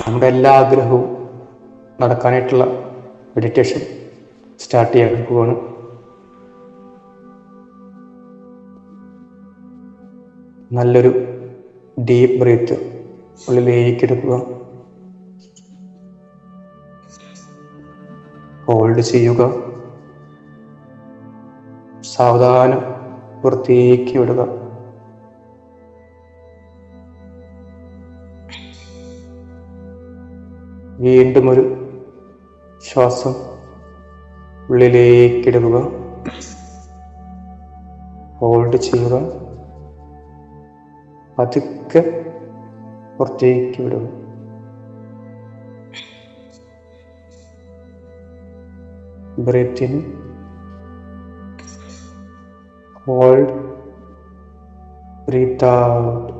നമ്മുടെ എല്ലാ ആഗ്രഹവും നടക്കാനായിട്ടുള്ള മെഡിറ്റേഷൻ സ്റ്റാർട്ട് ചെയ്യാൻ പോവാണ്. നല്ലൊരു ഡീപ്പ് ബ്രീത്ത് ഉള്ളിലേക്ക് എടുക്കുക. ഹോൾഡ് ചെയ്യുക. സാവധാനം പുറത്തേക്ക് വിടുക. വീണ്ടും ഒരു ശ്വാസം ഉള്ളിലേക്കിടുക ഹോൾഡ് ചെയ്യുക. പതുക്കെ പുറത്തേക്ക് വിടുക. Breath hold breath out